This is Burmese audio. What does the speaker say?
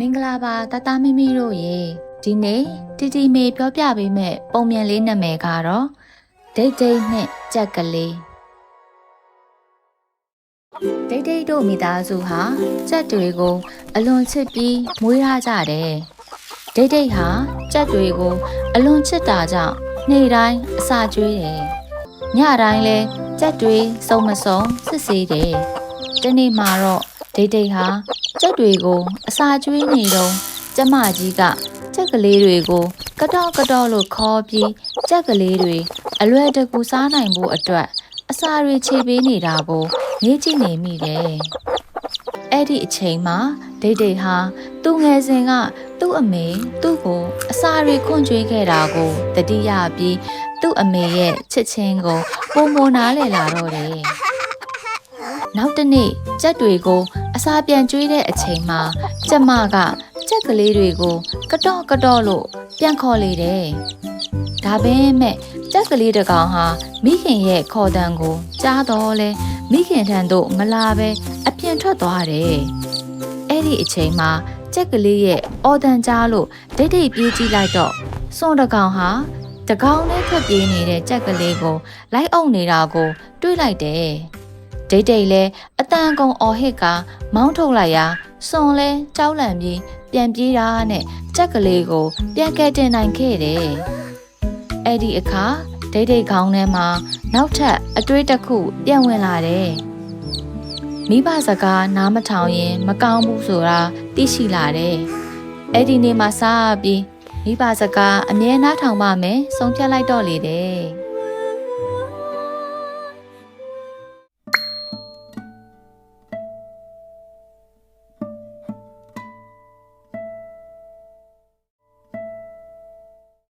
မင်္ဂလာပါတတမိမိတို့ရေဒီနေ့တီတီမေပြောပြပေးမဲ့ပုံမြန်လေးနာမည်ကတော့ဒိတ်ဒိတ်နဲ့ကြက်ကလေးဒိတ်ဒိတ်တို့မိသားစုဟာကြက်တွေကိုအလွန်ချစ်ပြီးမွေးထားကြတယ်ဒိတ်ဒိတ်ဟာကြက်တွေကိုအလွန်ချစ်တာကြောင့်နေ့တိုင်းအစာကျွေးတယ်ညတိုင်းလဲကြက်တွေစုံမစုံစစ်ဆေးတယ်ဒီနေ့မှာတော့ဒိတ်ဒိတ်ဟာ ကြက်တွေကိုအစာကျွေးနေတော့ကျမကြီးကကြက်ကလေးတွေကိုကတော့ကတော့လို့ခေါ်ပြီးကြက်ကလေးတွေအလွယ်တကူစားနိုင်ဖို့အတွက်အစာတွေခြေပေးနေတာကိုနေကြည့်နေမိတယ်။အဲ့ဒီအချိန်မှာဒိတ်ဒိတ်ဟာသူ့ငယ်စဉ်ကသူ့အမေသူ့ကိုအစာတွေခွန့်ကျွေးခဲ့တာကိုတတိယပြီးသူ့အမေရဲ့ချစ်ချင်းကိုပုံမနာလဲလာတော့တယ်။နောက်တစ်နေ့ကြက်တွေကို အစာပြန်ကျွေးတဲ့အချိန်မှာကျမကကြက်ကလေးတွေကိုကတော့ကတော့လို့ပြန်ခေါ်လေတယ်။ဒါပေမဲ့ကြက်ကလေးတစ်ကောင်ဟာမိခင်ရဲ့ခေါ်တံကိုကြားတော့လဲမိခင်ထံသို့မလာပဲအပြင်ထွက်သွားတယ်။အဲ့ဒီအချိန်မှာကြက်ကလေးရဲ့အော်တန်ကြားလို့ဒိတ်ဒိတ်ပြေးကြည့်လိုက်တော့စွန်တစ်ကောင်ဟာတကောင်နဲ့ထွက်ပြေးနေတဲ့ကြက်ကလေးကိုလိုက်အုပ်နေတာကို တွေ့လိုက်တယ်။ ဒိတ်ဒိတ်လဲအတန်ကုန်အော်ဟစ်ကမောင်းထုတ်လိုက်ရာစွန်လဲကြောက်လန့်ပြီးပြန်ပြေးတာနဲ့ကြက်ကလေးကိုပြန်ကဲတင်နိုင်ခဲ့တယ်။အဲ့ဒီအခါဒိတ်ဒိတ်ခေါင်းထဲမှာနောက်ထပ်အတွေးတစ်ခုပြန်ဝင်လာတယ်။မိဘစကားနားမထောင်ရင် မကောင်းဘူးဆိုတာသိရှိလာတယ်။အဲ့ဒီနေ့မှစပြီးမိဘစကားအမြဲနားထောင်ပါမယ်ဆုံးဖြတ်လိုက်တော့လေတဲ့။